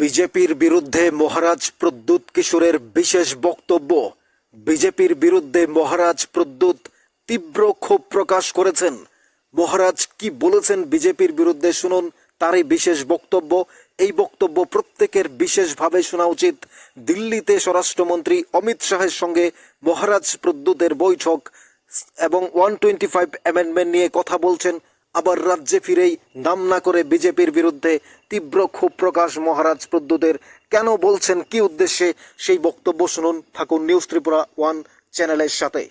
বিজেপির বিরুদ্ধে মহারাজ প্রদ্যুৎ কিশোরের বিশেষ বক্তব্য। বিজেপির বিরুদ্ধে মহারাজ প্রদ্যুৎ তীব্র ক্ষোভ প্রকাশ করেছেন। মহারাজ কি বলেছেন বিজেপির বিরুদ্ধে শুনুন, তারই বিশেষ বক্তব্য। এই বক্তব্য প্রত্যেকের বিশেষভাবে শোনা উচিত। দিল্লিতে স্বরাষ্ট্রমন্ত্রী অমিত শাহের সঙ্গে মহারাজ প্রদ্যুতের বৈঠক এবং ওয়ান টোয়েন্টি ফাইভ অ্যামেন্ডমেন্ট নিয়ে কথা বলছেন আবার রাজ্যে ফিরেই নাম না করে বিজেপির বিরুদ্ধে তীব্র ক্ষোভ প্রকাশ মহারাজ প্রদ্যুতের কেন বলছেন কি উদ্দেশ্যে সেই বক্তব্য শুনুন থাকুন নিউজ ত্রিপুরা ওয়ান চ্যানেলের সাথে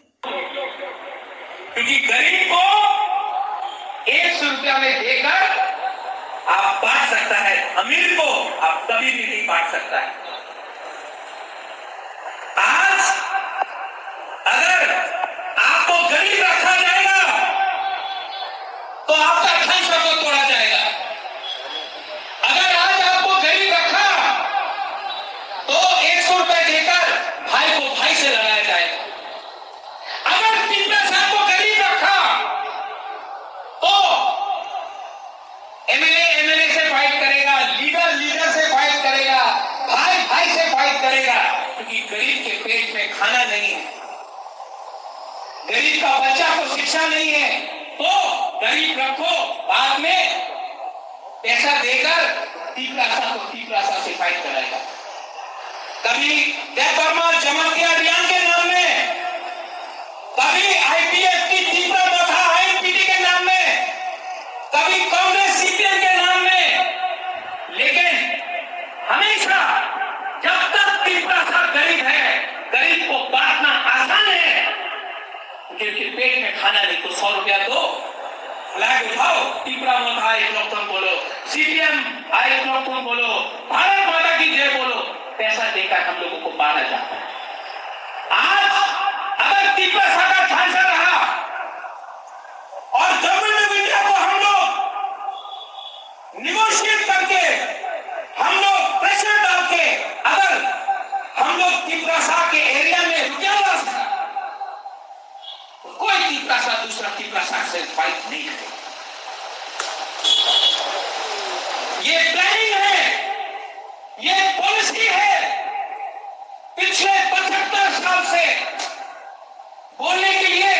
क्योंकि गरीब को एक सौ रुपया में देकर आप बांट सकता है अमीर को आप कभी भी नहीं बांट सकता है आज अगर आपको गरीब रखा जाएगा तो आपका खंड को तोड़ा जाएगा। अगर आज आपको गरीब रखा तो एक सौ रुपए देकर भाई को भाई से लड़ाया जाएगा अगर तीन साहब को गरीब रखा तो एमएलए एमएलए से फाइट करेगा लीडर लीडर से फाइट करेगा, भाई भाई से फाइट करेगा। क्योंकि गरीब के पेट में खाना नहीं है। गरीब का बच्चा को शिक्षा नहीं है। तो गरीब रखो, बाद में पैसा देकर तीपरासा को तीपरासा से फाइट कराएगा। कभी जमा वर्मा जमातिया अभियान के नाम में, कभी आईपीएस की तीव्र प्रथा आईपीटी के नाम में कभी कांग्रेस सीपीएम के नाम में लेकिन हमेशा जब तक तीव्र सा गरीब है गरीब को बांटना आसान है क्योंकि पेट में खाना नहीं तो सौ रुपया दो फ्लैग उठाओ तीव्रा मत आए एक लोग तुम बोलो आए तुम बोलो। भारत माता की जय बोलो। पैसा देकर हम लोगों को बांटा जाता है। आज अगर तीव्र सागर झांसा रहा, और गवर्नमेंट इंडिया को हम लोग निगोशिएट करके, हम लोग प्रेशर डाल के अगर हम लोग तिपरासा के एरिया में रुके हुआ तो कोई तिपरासा दूसरा तिपरासा से फाइट नहीं करेगा ये प्लानिंग है ये पॉलिसी है पिछले पचहत्तर साल से बोलने के लिए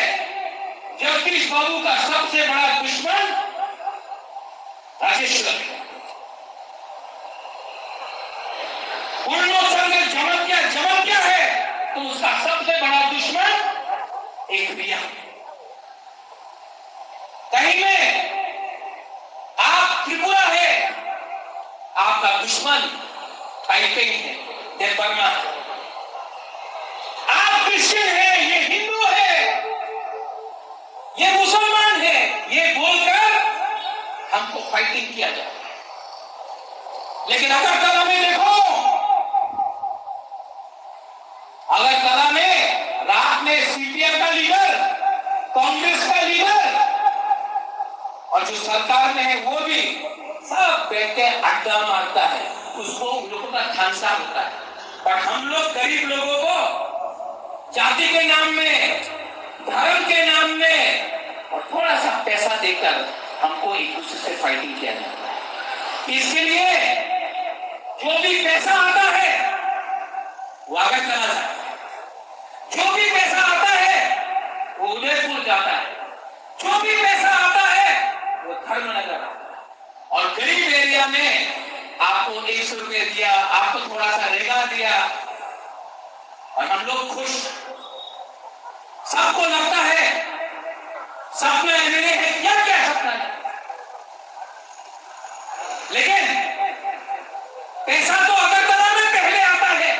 जगदीश बाबू का सबसे बड़ा दुश्मन है। पूर्णोत्सव में जमन क्या जमन क्या है तो उसका सबसे बड़ा दुश्मन एक रिया कहीं में आप त्रिपुरा है, आपका दुश्मन टाइपिंग है देव वर्मा है आप क्रिश्चियन है ये हिंदू है, ये मुसलमान है, ये बोलकर हमको फाइटिंग किया है लेकिन अगर कला में देखो, अगर कला में रात में सीपीएम का लीडर कांग्रेस का लीडर और जो सरकार में है वो भी, सब बैठ अड्डा मारता है। उसको उन लोगों का खांसा होता है पर हम लोग गरीब लोगों को जाति के नाम में, धर्म के नाम में और थोड़ा सा पैसा देकर हमको एक दूसरे से फाइटिंग किया जाता है। इसके लिए जो भी पैसा आता है, वो आगे चला जाता है। जो भी पैसा आता है, वो उदयपुर जाता है। जो भी पैसा आता है, वो धर्मनगर आता है। और गरीब एरिया में आपको एक सौ रुपये दिया, आपको थोड़ा सा रेगा दिया। और हम लोग खुश। सबको लगता है, सपना एमएलए है, क्या क्या सपना है? लेकिन पैसा तो अगरतला में पहले आता है।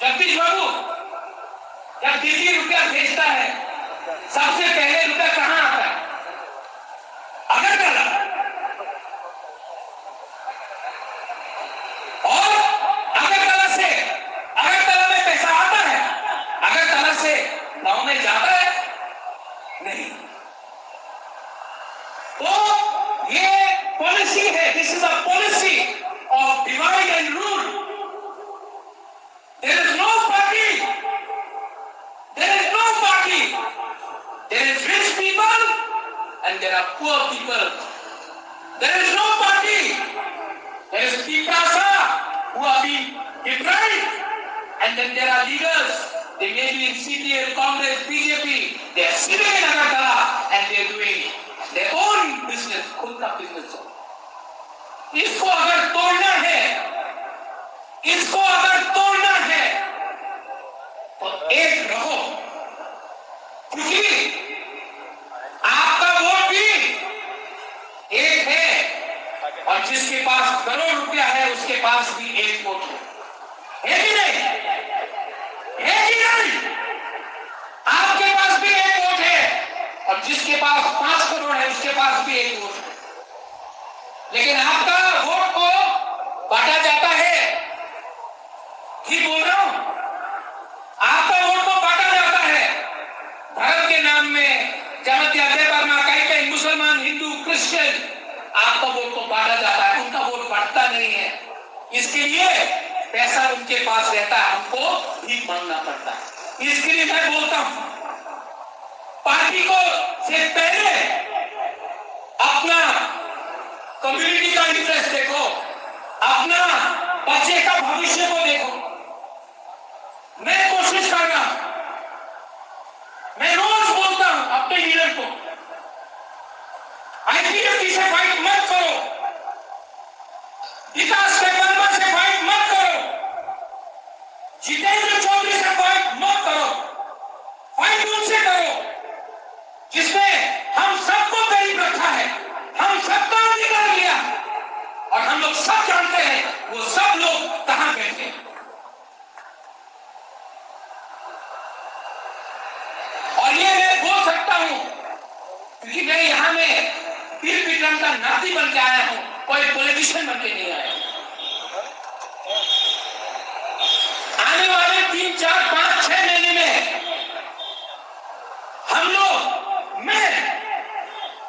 जगदीश बाबू, जब दिल्ली रुपया भेजता है, सबसे पहले रुपया कहाँ आता है? अगरतला। में जाता है? नहीं। तो ये पॉलिसी है this is a policy of divide and rule there is no party there is no party there is rich people and there are poor people there is no party there is पीकासा who are be deprived and there are leaders they may be in CPL, Congress, BJP, they are sitting in Agartala and they are doing their own business, खुद का business. इसको अगर तोड़ना है इसको अगर तोड़ना है तो एक रहो क्योंकि आपका वोट भी एक है और जिसके पास करोड़ रुपया है उसके पास भी एक वोट है है कि नहीं आपके पास भी एक वोट है। और जिसके पास पाँच करोड़ है, उसके पास भी एक वोट है। लेकिन आपका वोट को बांटा जाता है। ठीक बोल रहा हूँ, आपका वोट को बांटा जाता है। धर्म के नाम में जनत जामतिया वर्मा कई कई मुसलमान, हिंदू, क्रिश्चियन, आपका वोट को बांटा जाता है। उनका वोट बांटता नहीं है। इसके लिए पैसा उनके पास रहता है, हमको भीख मांगना पड़ता है। इसके लिए मैं बोलता हूँ, पार्टी को से पहले अपना कम्युनिटी का इंटरेस्ट देखो, अपना बच्चे का भविष्य को देखो। मैं कोशिश कर रहा हूँ मैं रोज बोलता हूँ अपने लीडर को आईपीएस से फाइट मत करो। विकास के वर्मा से फाइट जितेंद्र चौधरी से फाइट मत करो। फाइट उनसे करो जिसमें हम सबको करीब रखा है हम सबका अधिकार लिया और हम लोग सब जानते हैं वो सब लोग कहाँ बैठे हैं और ये मैं बोल सकता हूँ क्योंकि मैं यहाँ में पीर विक्रम का नाती बन के आया हूँ कोई पॉलिटिशियन बन के नहीं आया आने वाले तीन चार पाँच छह महीने में हम लोग, मैं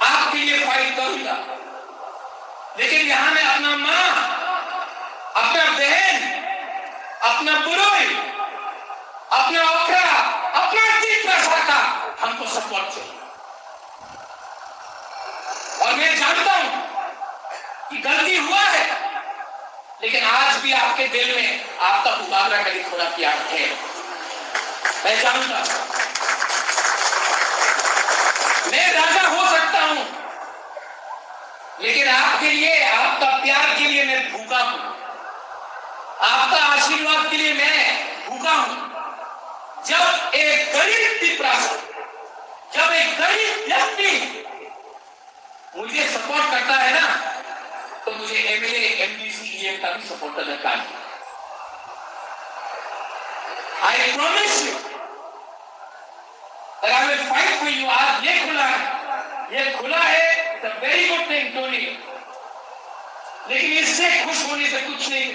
आपके लिए फाइट करूँगा। लेकिन यहाँ में अपना माँ, अपना बहन, अपना बुरोई, अपना ओखरा, अपना तीन पैसा हमको सपोर्ट चाहिए और मैं जानता हूँ कि गलती हुआ है। लेकिन आज भी आपके दिल में आपका मुकाबला कभी थोड़ा प्यार है। मैं जानता मैं राजा हो सकता हूँ, लेकिन आपके लिए, आपका प्यार के लिए मैं भूखा हूँ। आपका आशीर्वाद के लिए मैं भूखा हूँ। जब एक गरीब पिपरासा जब एक गरीब व्यक्ति मुझे सपोर्ट करता है ना तो मुझे एमएलए एमडीसी ईएम का भी सपोर्ट करना चाहिए I promise you that I will fight for. आज ये खुला है। ये खुला है। It's a very good thing Tony लेकिन इससे खुश होने से कुछ नहीं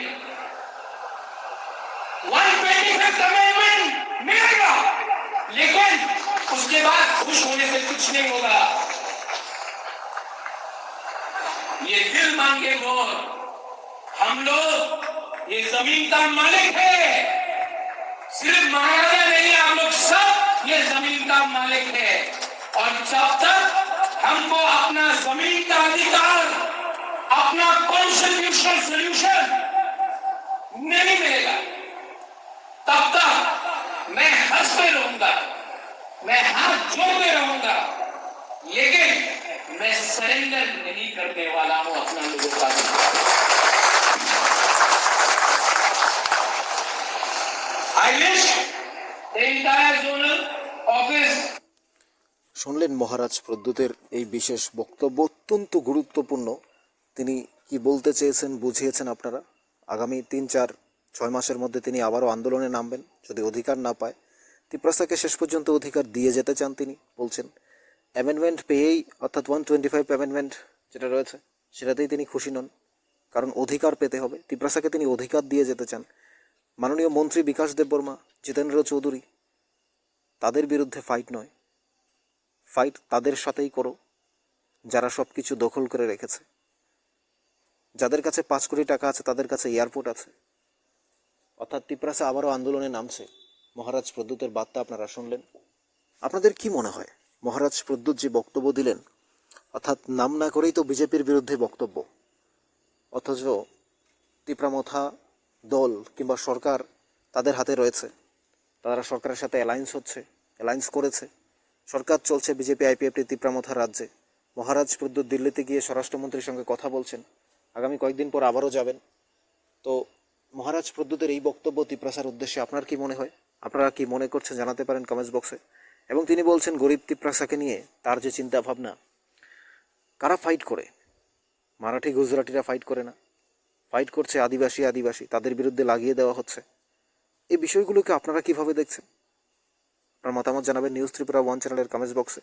वन ट्वेंटी फिफ्थ अमेंडमेंट मिलेगा। लेकिन उसके बाद खुश होने से कुछ नहीं होगा। ये दिल मांगे वोट हम लोग ये ज़मीन का मालिक है। सिर्फ़ महाराजा नहीं, आप लोग सब ये ज़मीन का मालिक है। और जब तक हमको अपना ज़मीन का अधिकार, अपना कॉन्स्टिट्यूशनल सोल्यूशन नहीं मिलेगा, तब तक मैं हँसते रहूँगा, मैं हाथ जोड़ते रहूँगा। लेकिन मैं सरेंडर नहीं करने वाला हूं अपना लोगों का I wish the entire zonal office শুনলেন মহারাজ প্রদ্যুতের এই বিশেষ বক্তব্য অত্যন্ত গুরুত্বপূর্ণ তিনি কি বলতে চেয়েছেন বুঝিয়েছেন আপনারা আগামী তিন চার ছয় মাসের মধ্যে তিনি আবারও আন্দোলনে নামবেন যদি অধিকার না পায় তিপ্রাসাকে শেষ পর্যন্ত অধিকার দিয়ে যেতে চান তিনি বলছেন অ্যামেন্ডমেন্ট পেয়েই, অর্থাৎ ওয়ান টোয়েন্টি ফাইভ অ্যামেন্ডমেন্ট যেটা রয়েছে, সেটাতেই তিনি খুশি নন। কারণ অধিকার পেতে হবে। তিপ্রাসাকে তিনি অধিকার দিয়ে যেতে চান। মাননীয় মন্ত্রী বিকাশ দেববর্মা জিতেন্দ্র চৌধুরী, তাদের বিরুদ্ধে ফাইট নয়। ফাইট তাদের সাথেই করো, যারা সব কিছু দখল করে রেখেছে। যাদের কাছে পাঁচ কোটি টাকা আছে, তাদের কাছে এয়ারপোর্ট আছে। অর্থাৎ তিপ্রাসা আবারও আন্দোলনে নামছে। মহারাজ প্রদ্যুতের বার্তা আপনারা শুনলেন। আপনাদের কি মনে হয়? মহারাজ প্রদ্যুৎ যে বক্তব্য দিলেন। অর্থাৎ নাম না করেই তো বিজেপির বিরুদ্ধে বক্তব্য। অথচ তিপ্রামথা দল কিংবা সরকার তাদের হাতে রয়েছে। তারা সরকারের সাথে অ্যালায়েন্স হচ্ছে অ্যালায়েন্স করেছে। সরকার চলছে বিজেপি আইপিএফটি তিপ্রামথা রাজ্যে। মহারাজ প্রদ্যুৎ দিল্লিতে গিয়ে স্বরাষ্ট্রমন্ত্রীর সঙ্গে কথা বলছেন। আগামী কয়েকদিন পর আবারও যাবেন। তো মহারাজ প্রদ্যুতের এই বক্তব্য, তিপ্রাসার উদ্দেশ্যে আপনার কি মনে হয়? আপনারা কি মনে করছেন জানাতে পারেন কমেন্টস বক্সে। এবং তিনি বলছেন, গরিব তিপ্রাসাকে নিয়ে তার যে চিন্তা ভাবনা কারা ফাইট করে? মারাঠি, গুজরাটিরা ফাইট করে না। ফাইট করছে আদিবাসী আদিবাসী, তাদের বিরুদ্ধে লাগিয়ে দেওয়া হচ্ছে। এই বিষয়গুলোকে আপনারা কীভাবে দেখছেন? আপনার মতামত জানাবেন নিউজ ত্রিপুরা ওয়ান চ্যানেলের কমেন্টস বক্সে